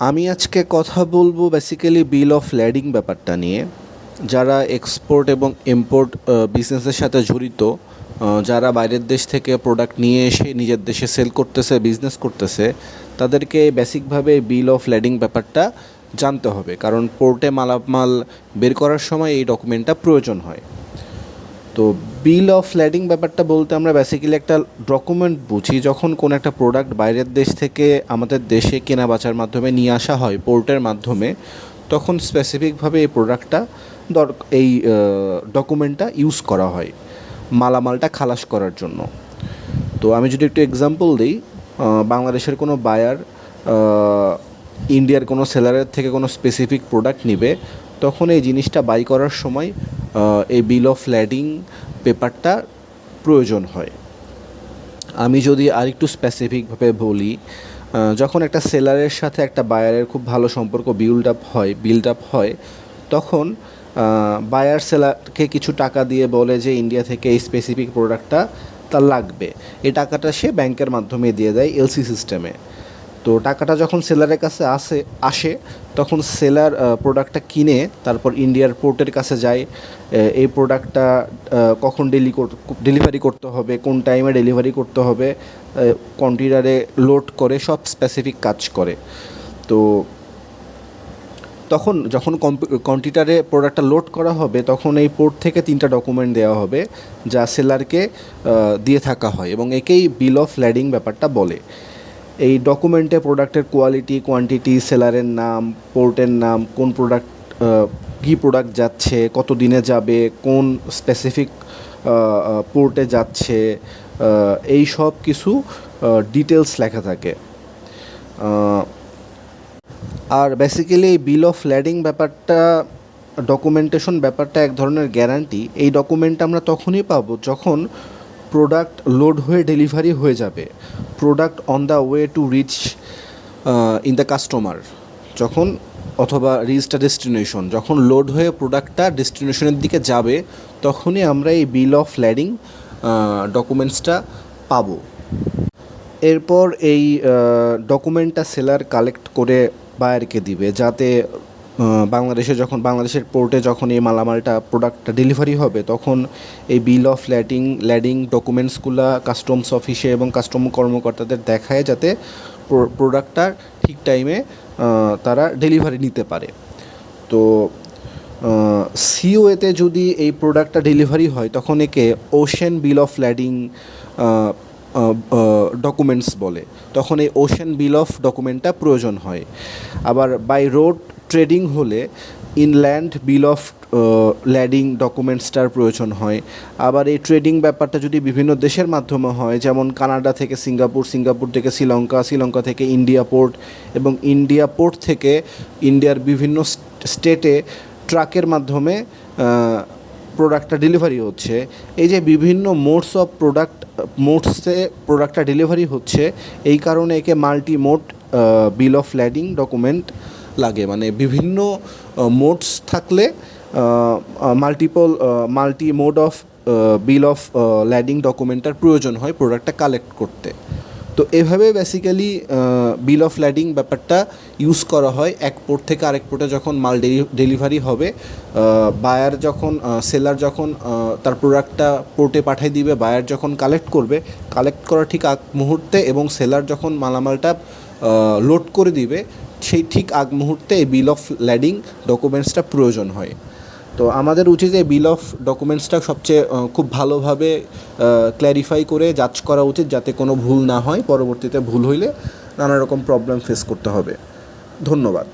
আমি আজকে কথা বলব বেসিক্যালি বিল অফ ল্যাডিং ব্যাপারটা নিয়ে। যারা এক্সপোর্ট এবং ইম্পোর্ট বিজনেসের সাথে জড়িত যারা বাইরের দেশ থেকে প্রোডাক্ট নিয়ে এসে নিজের দেশে সেল করতেছে বিজনেস করতেছে, তাদেরকে বেসিকভাবে বিল অফ ল্যাডিং ব্যাপারটা জানতে হবে। কারণ পোর্টে মালামাল বের করার সময় এই ডকুমেন্টটা প্রয়োজন হয়। তো বিল অফ ল্যাডিং ব্যাপারটা বলতে আমরা বেসিক্যালি একটা ডকুমেন্ট বুঝি যখন কোনো একটা প্রোডাক্ট বাইরের দেশ থেকে আমাদের দেশে কেনা বেচার মাধ্যমে নিয়ে আসা হয় পোর্টের মাধ্যমে, তখন স্পেসিফিকভাবে এই প্রোডাক্টটা দর, এই ডকুমেন্টটা ইউজ করা হয় মালামালটা খালাস করার জন্য। তো আমি যদি একটু এক্সাম্পল দিই বাংলাদেশের কোনো বায়ার ইন্ডিয়ার কোনো সেলারের থেকে কোনো স্পেসিফিক প্রোডাক্ট নিবে, তখন এই জিনিসটা বাই করার সময় এই বিল অফ ল্যাডিং পেপারটা প্রয়োজন হয়। আমি যদি আরেকটু স্পেসিফিকভাবে বলি যখন একটা সেলারের সাথে একটা বায়ারের খুব ভালো সম্পর্ক বিল্ড আপ হয় বিল্ড আপ হয়, তখন বায়ার সেলারকে কিছু টাকা দিয়ে বলে যে ইন্ডিয়া থেকে এই স্পেসিফিক প্রোডাক্টটা তার লাগবে। এই টাকাটা সে ব্যাংকের মাধ্যমে দিয়ে দেয় এলসি সিস্টেমে তো টাকাটা যখন সেলারের কাছে আসে আসে, তখন সেলার প্রোডাক্টটা কিনে তারপর ইন্ডিয়ার পোর্টের কাছে যায়। এই প্রোডাক্টটা কখন ডেলি ডেলিভারি করতে হবে, কোন টাইমে ডেলিভারি করতে হবে কন্টেনারে লোড করে, সব স্পেসিফিক কাজ করে। তো তখন যখন কম্পিউটারে প্রোডাক্টটা লোড করা হবে, তখন এই পোর্ট থেকে তিনটা ডকুমেন্ট দেওয়া হবে, যা সেলারকে দিয়ে থাকা হয় এবং একেই বিল অফ ল্যাডিং ব্যাপারটা বলে। এই ডকুমেন্টে প্রোডাক্টের কোয়ালিটি কোয়ান্টিটি সেলারের নাম পোর্টের নাম, কোন প্রোডাক্ট কী প্রোডাক্ট যাচ্ছে কত দিনে যাবে, কোন স্পেসিফিক পোর্টে যাচ্ছে এই সব কিছু ডিটেলস লেখা থাকে। আর বেসিক্যালি এই বিল অফ ল্যাডিং ব্যাপারটা ডকুমেন্টেশন ব্যাপারটা এক ধরনের গ্যারান্টি এই ডকুমেন্ট আমরা তখনই পাবো যখন প্রোডাক্ট লোড হয়ে ডেলিভারি হয়ে যাবে। Product on the way to reach in the customer যখন অথবা রিচটা ডেস্টিনেশন যখন লোড হয়ে প্রোডাক্টটা ডেস্টিনেশনের দিকে যাবে, তখনই আমরা এই বিল অফ ল্যাডিং ডকুমেন্টসটা পাবো। এরপর এই ডকুমেন্টটা সেলার কালেক্ট করে বায়ারকে দিবে, যাতে বাংলাদেশে যখন, বাংলাদেশের পোর্টে যখন এই মালামালটা প্রোডাক্টটা ডেলিভারি হবে, তখন এই বিল অফ ল্যাডিং ল্যাডিং ডকুমেন্টসগুলো কাস্টমস অফিসে এবং কাস্টম কর্মকর্তাদের দেখায় যাতে প্রোডাক্টটা ঠিক টাইমে তারা ডেলিভারি নিতে পারে। তো সিওএতে যদি এই প্রোডাক্টটা ডেলিভারি হয়, তখন একে ocean bill of lading documents বলে। তখন এই ওশেন বিল অফ ডকুমেন্টটা প্রয়োজন হয়। আবার বাই রোড ট্রেডিং হলে ইনল্যান্ড বিল অফ ল্যাডিং ডকুমেন্টসটার প্রয়োজন হয়। আবার এই ট্রেডিং ব্যাপারটা যদি বিভিন্ন দেশের মাধ্যমে হয়, যেমন কানাডা থেকে সিঙ্গাপুর সিঙ্গাপুর থেকে শ্রীলঙ্কা শ্রীলঙ্কা থেকে ইন্ডিয়া পোর্ট এবং ইন্ডিয়া পোর্ট থেকে ইন্ডিয়ার বিভিন্ন স্টেটে ট্রাকের মাধ্যমে প্রোডাক্টটা ডেলিভারি হচ্ছে। এই যে বিভিন্ন মোডস অফ প্রোডাক্ট মোডসে প্রোডাক্টটা ডেলিভারি হচ্ছে, এই কারণে একে multi mode bill of lading document লাগে। মানে বিভিন্ন মোডস থাকলে multiple multi mode of bill of lading ডকুমেন্টার প্রয়োজন হয় প্রোডাক্টটা কালেক্ট করতে। তো এভাবে বেসিক্যালি বিল অফ ল্যাডিং ব্যাপারটা ইউজ করা হয় এক পোর্ট থেকে আরেক পোর্টে যখন মাল ডেলিভারি হবে বায়ার যখন সেলার যখন তার প্রোডাক্টটা পোর্টে পাঠিয়ে দিবে বায়ার যখন কালেক্ট করবে কালেক্ট করা ঠিক আগ মুহূর্তে এবং সেলার যখন মালামালটা লোড করে দিবে সেই ঠিক আগ মুহূর্তে এই বিল অফ ল্যাডিং ডকুমেন্টসটা প্রয়োজন হয়। তো আমাদের উচিত এই বিল অফ ডকুমেন্টসটা সবচেয়ে খুব ভালোভাবে ক্ল্যারিফাই করে যাচ করা উচিত যাতে কোনো ভুল না হয়, পরবর্তীতে ভুল হইলে নানা রকম প্রবলেম ফেস করতে হবে। ধন্যবাদ।